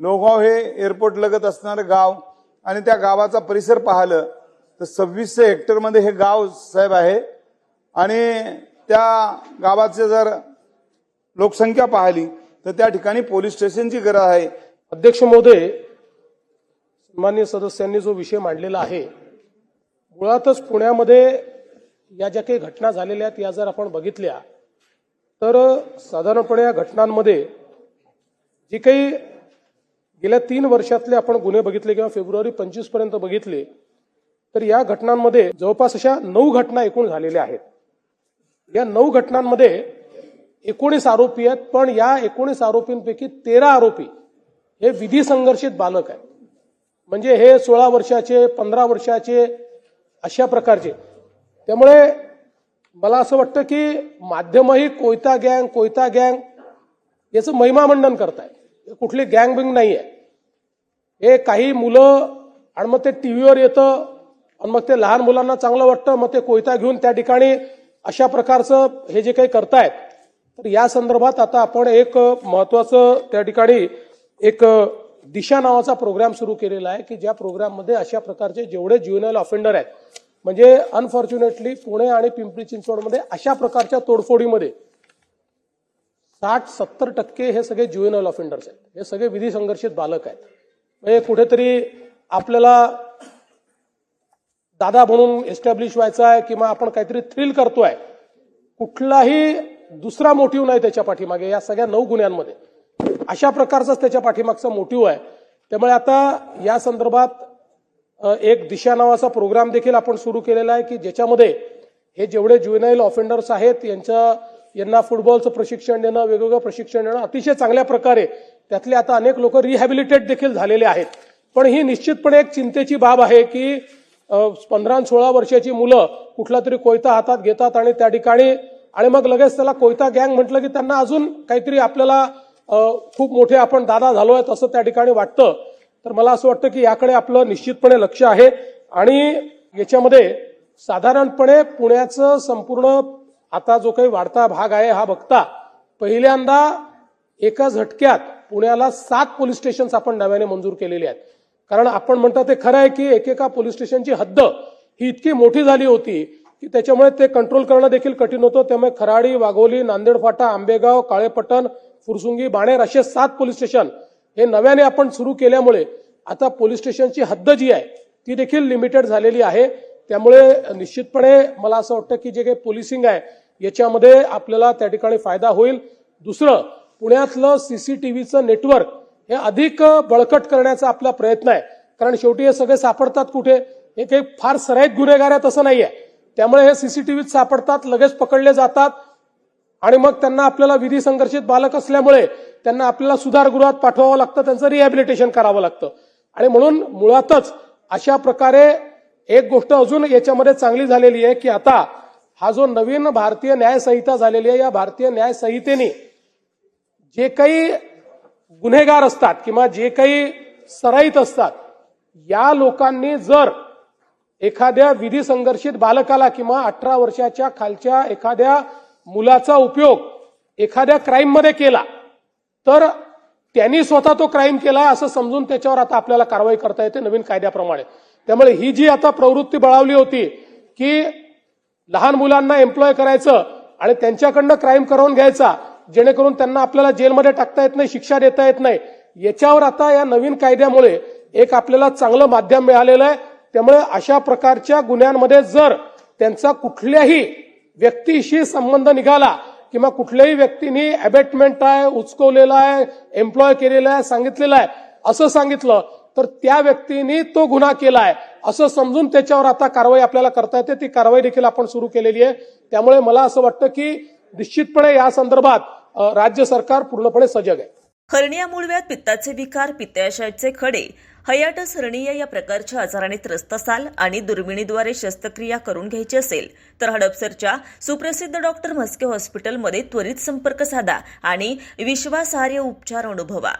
लोहगाव हे एअरपोर्ट लगत असणारं गाव आणि त्या गावाचा परिसर पाहिलं तर सव्वीसशे हेक्टरमध्ये हे गाव साहेब आहे. आणि त्या गावाचे जर लोकसंख्या पाहिली तर त्या ठिकाणी पोलीस स्टेशनची गरज आहे. अध्यक्ष महोदय सन्मान्य सदस्यांनी जो विषय मांडलेला आहे मुळातच पुण्यामध्ये या ज्या काही घटना झालेल्या आहेत या जर आपण बघितल्या तर साधारणपणे या घटनांमध्ये जे काही गेल्या तीन वर्षातले आपण गुन्हे बघितले किंवा फेब्रुवारी पंचवीसपर्यंत बघितले तर या घटनांमध्ये जवळपास अशा नऊ घटना एकूण झालेल्या आहेत. या नऊ घटनांमध्ये एकोणीस आरोपी आहेत पण या एकोणीस आरोपींपैकी तेरा आरोपी हे विधी संघर्षित बालक आहेत. म्हणजे हे सोळा वर्षाचे पंधरा वर्षाचे अशा प्रकारचे. त्यामुळे मला असं वाटतं की माध्यमही कोयता गँग कोयता गँग याचं महिमामंडन करताय आहे कुठली गँग बिंग नाही आहे हे काही मुलं आणि मग ते टीव्हीवर येतं आणि मग ते लहान मुलांना चांगलं वाटतं मग ते कोयता घेऊन त्या ठिकाणी अशा प्रकारचं हे जे काही करतायत. तर या संदर्भात आता आपण एक महत्वाचं त्या ठिकाणी एक दिशा नावाचा प्रोग्राम सुरू केलेला आहे की ज्या प्रोग्राममध्ये अशा प्रकारचे जेवढे ज्युएनएल ऑफेंडर आहेत म्हणजे अनफॉर्च्युनेटली पुणे आणि पिंपरी चिंचवडमध्ये अशा प्रकारच्या तोडफोडीमध्ये साठ सत्तर टक्के हे सगळे ज्युएनल ऑफेंडर्स आहेत. हे सगळे विधी संघर्षित बालक आहेत. म्हणजे कुठेतरी आपल्याला दादा म्हणून एस्टॅब्लिश व्हायचा आहे किंवा आपण काहीतरी थ्रिल करतोय कुठलाही दुसरा मोटिव्ह नाही त्याच्या पाठीमागे या सगळ्या नऊ गुन्ह्यांमध्ये. अशा प्रकारचाच त्याच्या पाठीमागचा मोटिव्ह आहे. त्यामुळे आता या संदर्भात एक दिशा नावाचा प्रोग्राम देखील आपण सुरू केलेला आहे की ज्याच्यामध्ये हे जेवढे ज्युएनाईल ऑफेंडर्स आहेत यांच्या यांना फुटबॉलचं प्रशिक्षण देणं वेगवेगळं प्रशिक्षण देणं अतिशय चांगल्या प्रकारे त्यातले आता अनेक लोक रिहॅबिलिटेट देखील झालेले आहेत. पण ही निश्चितपणे एक चिंतेची बाब आहे की पंधरा सोळा वर्षाची मुलं कुठला तरी कोयता हातात घेतात आणि त्या ठिकाणी आणि मग लगेच त्याला कोयता गँग म्हटलं की त्यांना अजून काहीतरी आपल्याला खूप मोठे आपण दादा झालोय असं त्या ठिकाणी वाटतं. तर मला असं वाटतं की याकडे आपलं निश्चितपणे लक्ष आहे. आणि याच्यामध्ये साधारणपणे पुण्याचं संपूर्ण आता जो काही वाढता भाग आहे हा बघता. पहिल्यांदा एका झटक्यात पुण्याला सात पोलीस स्टेशन्स आपण नव्याने मंजूर केलेली आहेत. कारण आपण म्हणतो ते खरं आहे की एकेका पोलीस स्टेशनची हद्द ही इतकी मोठी झाली होती की त्याच्यामुळे ते कंट्रोल करणं देखील कठीण होतं. त्यामुळे खराडी वाघोली नांदेड फाटा आंबेगाव काळेपटण फुरसुंगी बाणेर असे सात पोलीस स्टेशन हे नव्याने आपण सुरू केल्यामुळे आता पोलीस स्टेशनची हद्द जी आहे ती देखील लिमिटेड झालेली आहे. त्यामुळे निश्चितपणे मला असं वाटतं की जे काही पोलिसिंग आहे याच्यामध्ये आपल्याला त्या ठिकाणी फायदा होईल. दुसरं पुण्यातलं सीसीटीव्हीचं नेटवर्क हे अधिक बळकट करण्याचा आपला प्रयत्न आहे. कारण शेवटी हे सगळे सापडतात कुठे? हे काही फार सराईत गुन्हेगार आहेत असं नाहीये. त्यामुळे हे सीसीटीव्हीत सापडतात लगेच पकडले जातात. आणि मग त्यांना आपल्याला विधी संघर्षित बालक असल्यामुळे त्यांना आपल्याला सुधारगृहात पाठवावं लागतं त्यांचं रिहॅबिलिटेशन करावं लागतं. आणि म्हणून मुळातच अशा प्रकारे एक गोष्ट अजून याच्यामध्ये चांगली झालेली आहे की आता हा जो नवीन भारतीय न्याय संहिता झालेली आहे या भारतीय न्याय संहितेने जे काही गुन्हेगार असतात किंवा जे काही सराईत असतात या लोकांनी जर एखाद्या विधी संघर्षित बालकाला किंवा अठरा वर्षाच्या खालच्या एखाद्या मुलाचा उपयोग एखाद्या क्राईममध्ये केला तर त्यांनी स्वतः तो क्राईम केला असं समजून त्याच्यावर आता आपल्याला कारवाई करता येते नवीन कायद्याप्रमाणे. त्यामुळे ही जी आता प्रवृत्ती बळावली होती की लहान मुलांना एम्प्लॉय करायचं आणि त्यांच्याकडनं क्राईम करून घ्यायचा जेणेकरून त्यांना आपल्याला जेलमध्ये टाकता येत नाही शिक्षा देता येत नाही याच्यावर आता या नवीन कायद्यामुळे एक आपल्याला चांगलं माध्यम मिळालेलं आहे. त्यामुळे अशा प्रकारच्या गुन्ह्यांमध्ये जर त्यांचा कुठल्याही व्यक्तीशी संबंध निघाला किंवा कुठल्याही व्यक्तीने अबेटमेंट आहे उचकवलेला आहे एम्प्लॉय केलेला आहे सांगितलेलं आहे असं सांगितलं तर त्या व्यक्तीने तो गुन्हा केला आहे असं समजून त्याच्यावर आता कारवाई आपल्याला करता येते. ती कारवाई देखील आपण सुरू केलेली आहे. त्यामुळे मला असं वाटतं की निश्चितपणे या संदर्भात राज्य सरकार पूर्णपणे सजग आहे. हर्निया मूळव्यात पित्ताचे विकार पित्ताशयाचे खडे हयाटस हर्निया या प्रकारच्या आजाराने त्रस्त असाल आणि दुर्बिणीद्वारे शस्त्रक्रिया करून घ्यायची असेल तर हडपसरच्या सुप्रसिद्ध डॉक्टर म्हस्के हॉस्पिटलमध्ये त्वरित संपर्क साधा आणि विश्वासार्ह उपचार अनुभवा.